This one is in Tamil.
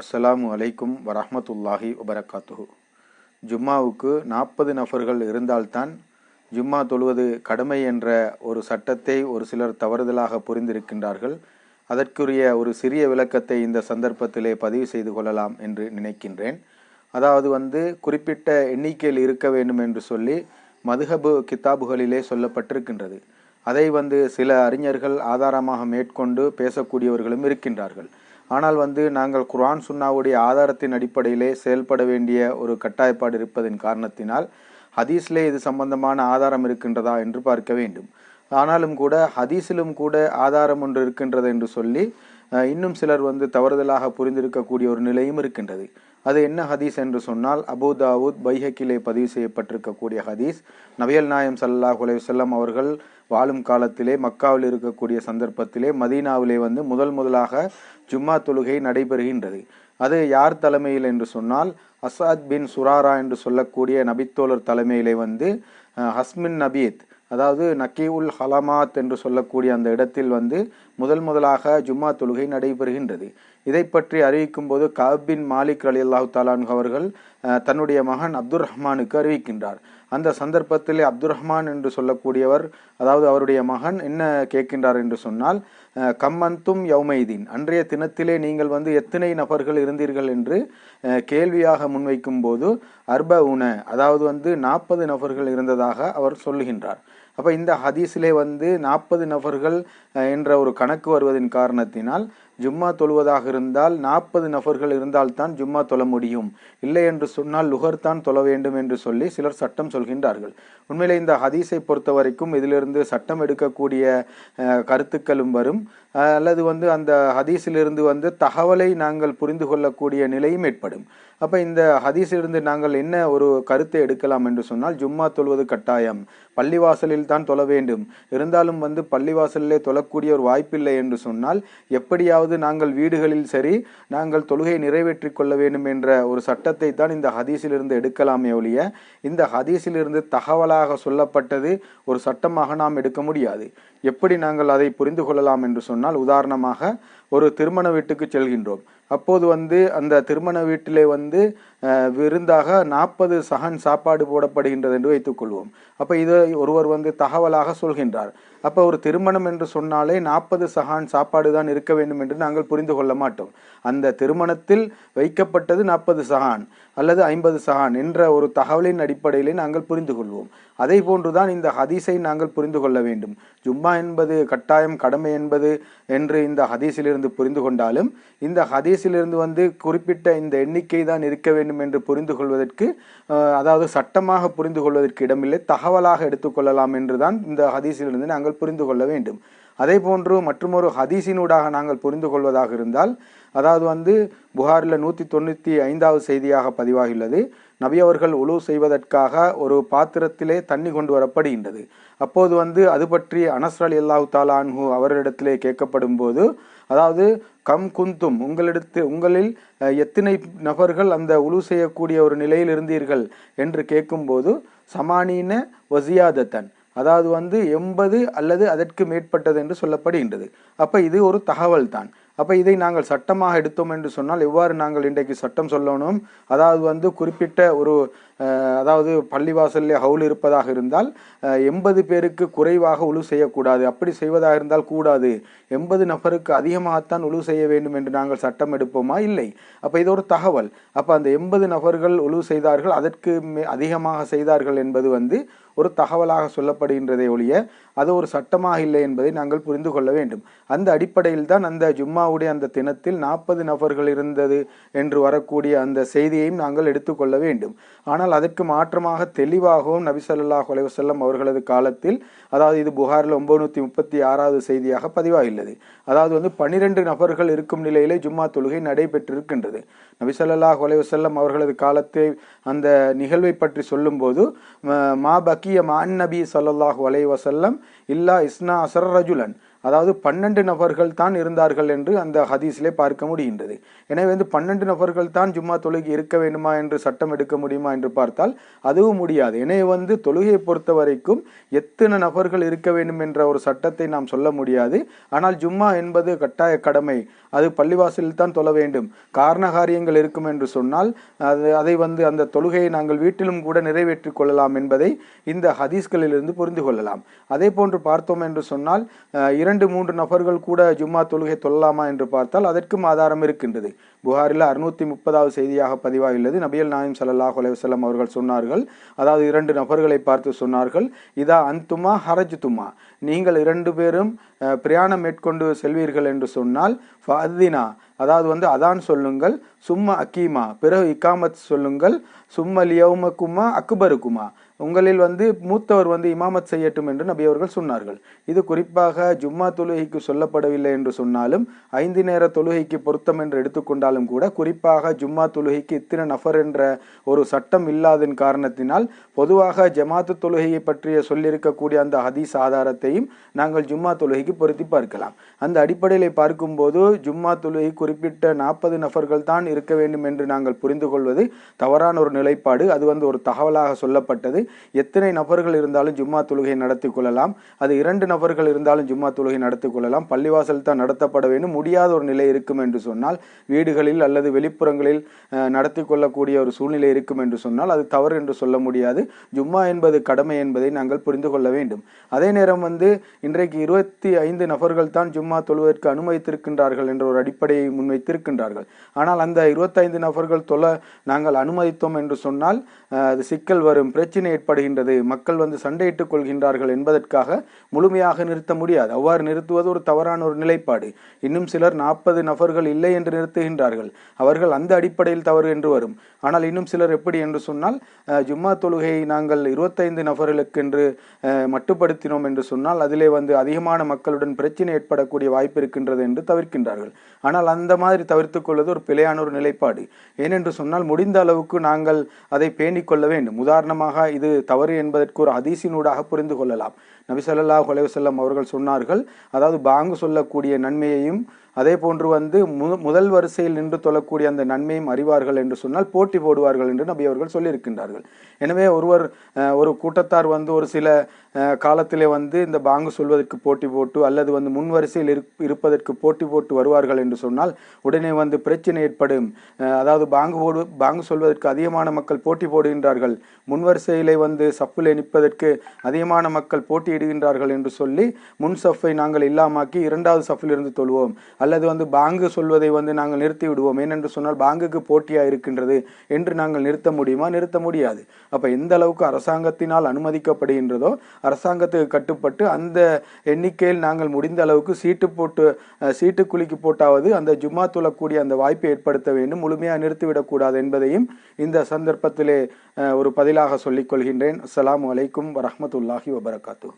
அஸ்ஸலாமு அலைக்கும் வரஹ்மத்துல்லாஹி வபரகாத்துஹு. ஜும்மாவுக்கு நாற்பது நபர்கள் இருந்தால்தான் ஜும்மா தொழுவது கடமை என்ற ஒரு சட்டத்தை ஒரு சிலர் தவறுதலாக புரிந்திருக்கின்றார்கள். அதற்குரிய ஒரு சிறிய விளக்கத்தை இந்த சந்தர்ப்பத்திலே பதிவு செய்து கொள்ளலாம் என்று நினைக்கின்றேன். அதாவது வந்து குறிப்பிட்ட எண்ணிக்கையில் இருக்க வேண்டும் என்று சொல்லி மதுஹபு கித்தாபுகளிலே சொல்லப்பட்டிருக்கின்றது. அதை வந்து சில அறிஞர்கள் ஆதாரமாக மேற்கொண்டு பேசக்கூடியவர்களும் இருக்கின்றார்கள். ஆனால் வந்து நாங்கள் குர்ஆன் சுன்னாவுடைய ஆதாரத்தின் அடிப்படையிலே செயல்பட வேண்டிய ஒரு கட்டாயப்பாடு இருப்பதன் காரணத்தினால் ஹதீஸ்லே இது சம்பந்தமான ஆதாரம் இருக்கின்றதா என்று பார்க்க வேண்டும். ஆனாலும் கூட ஹதீஸிலும் கூட ஆதாரம் ஒன்று இருக்கின்றது என்று சொல்லி இன்னும் சிலர் வந்து தவறுதலாக புரிந்திருக்கக்கூடிய ஒரு நிலையும் இருக்கின்றது. அது என்ன ஹதீஸ் என்று சொன்னால் அபூ தாவூத் பைஹக்கிலே பதிவு செய்யப்பட்டிருக்கக்கூடிய ஹதீஸ். நபியல் நாயம் சல்லா செல்லம் அவர்கள் வாழும் காலத்திலே மக்காவில் இருக்கக்கூடிய சந்தர்ப்பத்திலே மதீனாவிலே வந்து முதல் முதலாக ஜும்மா தொழுகை நடைபெறுகின்றது. அது யார் தலைமையில் என்று சொன்னால் அசாத் பின் சுராரா என்று சொல்லக்கூடிய நபித்தோழர் தலைமையிலே வந்து ஹஸ்மின் நபீத் அதாவது நக்கீவுல் ஹலமாத் என்று சொல்லக்கூடிய அந்த இடத்தில் வந்து முதல் முதலாக ஜும்மா தொழுகை நடைபெறுகின்றது. இதை பற்றி அறிவிக்கும் போது பின் மாலிக் அலி அல்லாஹு தாலான் அவர்கள் தன்னுடைய மகன் அப்துர் ரஹ்மானுக்கு அறிவிக்கின்றார். அந்த சந்தர்ப்பத்திலே அப்துர் ரஹ்மான் என்று சொல்லக்கூடியவர் அதாவது அவருடைய மகன் என்ன கேட்கின்றார் என்று சொன்னால் கம்மந்தும் யௌமைதீன் அன்றைய தினத்திலே நீங்கள் வந்து எத்தனை நபர்கள் இருந்தீர்கள் என்று கேள்வியாக முன்வைக்கும் போது அர்ப உன அதாவது வந்து நாற்பது நபர்கள் இருந்ததாக அவர் சொல்லுகின்றார். அப்போ இந்த ஹதீஸிலே வந்து நாற்பது நபர்கள் என்ற ஒரு கணக்கு வருவதின் காரணத்தினால் ஜும்மா தொழுவதாக இருந்தால் நாற்பது நபர்கள் இருந்தால்தான் ஜும்மா தொழ முடியும். இல்லை என்று சொன்னால் லுகர் தான் தொழ வேண்டும் என்று சொல்லி சிலர் சட்டம் சொல்கின்றார்கள். உண்மையிலே இந்த ஹதீஸை பொறுத்த வரைக்கும் இதிலிருந்து சட்டம் எடுக்கக்கூடிய கருத்துக்களும் வரும். அல்லது வந்து அந்த ஹதீஸிலிருந்து வந்து தகவலை நாங்கள் புரிந்து கொள்ளக்கூடிய நிலையும் ஏற்படும். அப்போ இந்த ஹதீஸிலிருந்து நாங்கள் என்ன ஒரு கருத்தை எடுக்கலாம் என்று சொன்னால் ஜும்மா தொழுவது கட்டாயம். பள்ளிவாசலில் தான் தொழ வேண்டும். இருந்தாலும் வந்து பள்ளிவாசலிலே தொழக்கூடிய ஒரு வாய்ப்பில்லை என்று சொன்னால் எப்படியாவது நாங்கள் வீடுகளில் சரி நாங்கள் தொழுகையை நிறைவேற்றிக் கொள்ள வேண்டும் என்ற ஒரு சட்டத்தை தான் இந்த ஹதீஸிலிருந்து எடுக்கலாமே ஒழிய இந்த ஹதீஸிலிருந்து தகவலாக சொல்லப்பட்டது ஒரு சட்டமாக நாம் எடுக்க முடியாது. எப்படி நாங்கள் அதை புரிந்து கொள்ளலாம் என்று சொன்னால் உதாரணமாக ஒரு திருமண வீட்டுக்கு செல்கின்றோம். அப்போது வந்து அந்த திருமண வீட்டிலே வந்து அஹ், விருந்தாக நாற்பது சகன் சாப்பாடு போடப்படுகின்றது என்று வைத்துக்கொள்வோம் அப்போ இதை ஒருவர் வந்து தகவலாக சொல்கின்றார். அப்போ ஒரு திருமணம் என்று சொன்னாலே நாற்பது சகான் சாப்பாடு தான் இருக்க வேண்டும் என்று நாங்கள் புரிந்து கொள்ள மாட்டோம். அந்த திருமணத்தில் வைக்கப்பட்டது நாற்பது சகான். அல்லது ஐம்பது சகான் என்ற ஒரு தகவலின் அடிப்படையிலே நாங்கள் புரிந்து கொள்வோம் அதே போன்றுதான் இந்த ஹதீஸை நாங்கள் புரிந்து கொள்ள வேண்டும். ஜும்மா என்பது கட்டாயம் கடமை என்பது என்று இந்த ஹதீஸிலிருந்து புரிந்து கொண்டாலும் இந்த ஹதீஸிலிருந்து வந்து குறிப்பிட்ட இந்த எண்ணிக்கை தான் இருக்க வேண்டும் என்று புரிந்து கொள்வதற்கு அதாவது சட்டமாக புரிந்து கொள்வதற்கு இடமில்லை. தகவலாக எடுத்துக்கொள்ளலாம் என்றுதான் இந்த ஹதீஸிலிருந்து நாங்கள் புரிந்து கொள்ள வேண்டும். அதே போன்று மற்றொரு ஹதீஸினூடாக நாங்கள் புரிந்து கொள்வதாக இருந்தால் அதாவது வந்து புகாரில் நூற்றி தொண்ணூற்றி ஐந்தாவது செய்தியாக பதிவாகியுள்ளது. நபி அவர்கள் உழு செய்வதற்காக ஒரு பாத்திரத்திலே தண்ணி கொண்டு வரப்படுகின்றது. அப்போது வந்து அது பற்றி அனஸ் அலி அல்லாஹு தாலான்ஹு அவரிடத்திலே கேட்கப்படும் போது அதாவது கம் குந்தும் உங்களிடத்து உங்களில் எத்தனை நபர்கள் அந்த உழு செய்யக்கூடிய ஒரு நிலையில் இருந்தீர்கள் என்று கேட்கும்போது சமானீன வசியாதத்தன் அதாவது வந்து எண்பது அல்லது அதற்கு மேற்பட்டது என்று சொல்லப்படுகின்றது. அப்போ இது ஒரு தகவல் தான் அப்ப இதை நாங்கள் சட்டமாக எடுத்தோம் என்று சொன்னால் எவ்வாறு நாங்கள் இன்றைக்கு சட்டம் சொல்லணும்? அதாவது வந்து குறிப்பிட்ட ஒரு அதாவது பள்ளிவாசலில் ஹவுல் இருப்பதாக இருந்தால் எண்பது பேருக்கு குறைவாக உழு செய்யக்கூடாது. அப்படி செய்வதாக இருந்தால் கூடாது. எண்பது நபருக்கு அதிகமாகத்தான் உழு செய்ய வேண்டும் என்று நாங்கள் சட்டம் எடுப்போமா? இல்லை. அப்ப இது ஒரு தகவல். அப்ப அந்த எண்பது நபர்கள் உழு செய்தார்கள் அதற்கு மே- அதிகமாக செய்தார்கள் என்பது வந்து ஒரு தகவலாக சொல்லப்படுகின்றதே ஒழிய அது ஒரு சட்டமாக இல்லை என்பதை நாங்கள் புரிந்து கொள்ள வேண்டும். அந்த அடிப்படையில் தான் அந்த ஜும்மாவுடைய அந்த தினத்தில் நாற்பது நபர்கள் இருந்தது என்று வரக்கூடிய அந்த செய்தியையும் நாங்கள் எடுத்துக்கொள்ள வேண்டும். ஆனால் அதற்கு மாற்றமாக தெளிவாகவும் நபிசல்லா ஸல்லல்லாஹு அவர்களது காலத்தில் அதாவது இது புகாரில் ஒன்பது முப்பத்தி ஆறாவது செய்தியாக பதிவாகியுள்ளது. அதாவது வந்து பனிரெண்டு நபர்கள் இருக்கும் நிலையிலே ஜும்மா தொழுகை நடைபெற்றிருக்கின்றது. நபிசல்லா ஸல்லல்லாஹு அவர்களது காலத்தை அந்த நிகழ்வை பற்றி சொல்லும்போது ம- بقي مع النبي صلى الله عليه وسلم إلا إثنا عشر رجلا. அதாவது பன்னெண்டு நபர்கள் தான் இருந்தார்கள் என்று அந்த ஹதீஸிலே பார்க்க முடிகின்றது. எனவே வந்து பன்னெண்டு நபர்கள் தான் ஜும்மா தொழுகை இருக்க வேண்டுமா என்று சட்டம் எடுக்க முடியுமா என்று பார்த்தால் அதுவும் முடியாது. எனவே வந்து தொழுகையை பொறுத்த வரைக்கும் எத்தனை நபர்கள் இருக்க வேண்டும் என்ற ஒரு சட்டத்தை நாம் சொல்ல முடியாது. ஆனால் ஜும்மா என்பது கட்டாய கடமை. அது பள்ளிவாசலில் தான் தொழ வேண்டும். காரண காரியங்கள் இருக்கும் என்று சொன்னால் அது அதை வந்து அந்த தொழுகையை நாங்கள் வீட்டிலும் கூட நிறைவேற்றிக் கொள்ளலாம் என்பதை இந்த ஹதீஸ்களிலிருந்து புரிந்து கொள்ளலாம். அதே போன்று பார்த்தோம் என்று சொன்னால் இரண்டு மூன்று நபர்கள் கூட ஜும்மா தொழுகை தொழலாமா என்று பார்த்தால் அதற்கும் ஆதாரம் இருக்கின்றது. புகாரில் அறுநூத்தி முப்பதாவது செய்தியாக பதிவாகியுள்ளது. நபியல் நாயம் சல்லாஹ் அலைவசல்லம் அவர்கள் சொன்னார்கள். அதாவது இரண்டு நபர்களை பார்த்து சொன்னார்கள். இதா அந்துமா ஹரஜ்துமா. நீங்கள் இரண்டு பேரும் பிரயாணம் மேற்கொண்டு செல்வீர்கள் என்று சொன்னால் ஃபதினா அதாவது வந்து அதான் சொல்லுங்கள். சும்மா அக்கீமா. பிறகு இக்காமத் சொல்லுங்கள். சும்மா லியவுமக்குமா அக்பருக்குமா. உங்களில் வந்து மூத்தவர் வந்து இமாமத் செய்யட்டும் என்று நபி அவர்கள் சொன்னார்கள். இது குறிப்பாக ஜும்மா தொழுகைக்கு சொல்லப்படவில்லை என்று சொன்னாலும் ஐந்து நேர தொழுகைக்கு பொருத்தம் என்று எடுத்துக்கொண்டாலும் கூட குறிப்பாக ஜும்மா தொழுகைக்கு இத்தனை நஃபர் என்ற ஒரு சட்டம் இல்லாதன் காரணத்தினால் பொதுவாக ஜமாத்து தொழுகையை பற்றிய சொல்லியிருக்கக்கூடிய அந்த ஹதீஸ் ஆதாரத்தையும் நாங்கள் ஜும்மா தொழுகைக்கு பொருத்தி பார்க்கலாம். அந்த அடிப்படையில் பார்க்கும்போது ஜும்மா தொழுகை குறிப்பிட்ட நாற்பது நபர்கள் தான் இருக்க வேண்டும் என்று நாங்கள் புரிந்து கொள்வது தவறான ஒரு நிலைப்பாடு. அது வந்து ஒரு தகவலாக சொல்லப்பட்டது. எத்தனை நபர்கள் இருந்தாலும் ஜும்மா தொழுகை நடத்தி கொள்ளலாம். அது இரண்டு நபர்கள் இருந்தாலும் ஜும்மா தொழுகை நடத்தி கொள்ளலாம். பள்ளிவாசல் தான் நடத்தப்பட வேண்டும். முடியாத ஒரு நிலை இருக்கும் என்று சொன்னால் வீடுகளில் அல்லது வெளிப்புறங்களில் நடத்தி கொள்ளக்கூடிய ஒரு சூழ்நிலை இருக்கும் என்று சொன்னால் அது தவறு என்று சொல்ல முடியாது. ஜும்மா என்பது கடமை என்பதை நாங்கள் புரிந்து கொள்ள வேண்டும். அதே நேரம் வந்து இன்றைக்கு இருபத்தி ஐந்து நபர்கள் தான் ஜும்மா தொழுவதற்கு அனுமதித்திருக்கின்றார்கள் என்ற ஒரு அடிப்படையை முன்வைத்திருக்கின்றார்கள். ஆனால் அந்த இருபத்தைந்து நபர்கள் தொழ நாங்கள் அனுமதித்தோம் என்று சொன்னால் அது சிக்கல் வரும். பிரச்சனை ஏற்படுகின்றது. மக்கள் வந்து சண்டையிட்டுக் கொள்கின்றார்கள் என்பதற்காக முழுமையாக நிறுத்த முடியாது. அவ்வாறு நிறுத்துவது ஒரு தவறான ஒரு நிலைப்பாடு. இன்னும் சிலர் நாற்பது நபர்கள் இல்லை என்று நிறுத்துகின்றார்கள். அவர்கள் அந்த அடிப்படையில் தவறு என்று வரும். ஆனால் இன்னும் சிலர் எப்படி என்று சொன்னால் ஜும்மா தொழுகையை நாங்கள் இருபத்தைந்து நபர்களுக்கு என்று மட்டுப்படுத்தினோம் என்று சொன்னால் அதிலே வந்து அதிகமான மக்களுடன் பிரச்சனை ஏற்படக்கூடிய வாய்ப்பு இருக்கின்றது என்று தவிர்க்கின்றார்கள். ஆனால் அந்த மாதிரி தவிர்த்து கொள்வது ஒரு பிழையான ஒரு நிலைப்பாடு. ஏனென்று சொன்னால் முடிந்த அளவுக்கு நாங்கள் அதை பேணிக் கொள்ள வேண்டும். உதாரணமாக இது தவறு என்பதற்கு ஒரு ஹதீஸினூடாக புரிந்து கொள்ளலாம். நபிசல்லா ஸல்லல்லாஹு அவர்கள் சொன்னார்கள் அதாவது பாங்கு சொல்லக்கூடிய நன்மையையும் அதே போன்று வந்து முதல் வரிசையில் நின்று தொழக்கூடிய அந்த நன்மையும் அறிவார்கள் என்று சொன்னால் போட்டி போடுவார்கள் என்று நபி அவர்கள் சொல்லியிருக்கின்றார்கள். எனவே ஒருவர் ஒரு கூட்டத்தார் வந்து ஒரு சில காலத்திலே வந்து இந்த பாங்கு சொல்வதற்கு போட்டி போட்டு அல்லது வந்து முன் வரிசையில் இருப்பதற்கு போட்டி போட்டு வருவார்கள் என்று சொன்னால் உடனே வந்து பிரச்சனை ஏற்படும். அதாவது பாங்கு போடு பாங்கு சொல்வதற்கு அதிகமான மக்கள் போட்டி போடுகின்றார்கள். முன் வரிசையிலே வந்து சப்பிலே நிற்பதற்கு அதிகமான மக்கள் போட்டியிடுகின்றார்கள் என்று சொல்லி முன் சஃப்பை நாங்கள் இல்லாமாக்கி இரண்டாவது சஃப்பில் இருந்து தொழுவோம். அல்லது வந்து பாங்கு சொல்வதை வந்து நாங்கள் நிறுத்தி விடுவோம் ஏனென்று சொன்னால் பாங்குக்கு போட்டியாக இருக்கின்றது என்று நாங்கள் நிறுத்த முடியுமா? நிறுத்த முடியாது. அப்போ எந்த அளவுக்கு அரசாங்கத்தினால் அனுமதிக்கப்படுகின்றதோ அரசாங்கத்துக்கு கட்டுப்பட்டு அந்த எண்ணிக்கையில் நாங்கள் முடிந்த அளவுக்கு சீட்டு போட்டு சீட்டு குலுக்கி போட்டாவது அந்த ஜும்மா துளக்கூடிய அந்த வாய்ப்பை ஏற்படுத்த வேண்டும். முழுமையாக நிறுத்திவிடக்கூடாது என்பதையும் இந்த சந்தர்ப்பத்திலே ஒரு பதிலாக சொல்லிக்கொள்ள கொள்கின்றேன். அஸ்லாம் வலைக்கும் வரமத்துல்லாஹி வபரகாத்து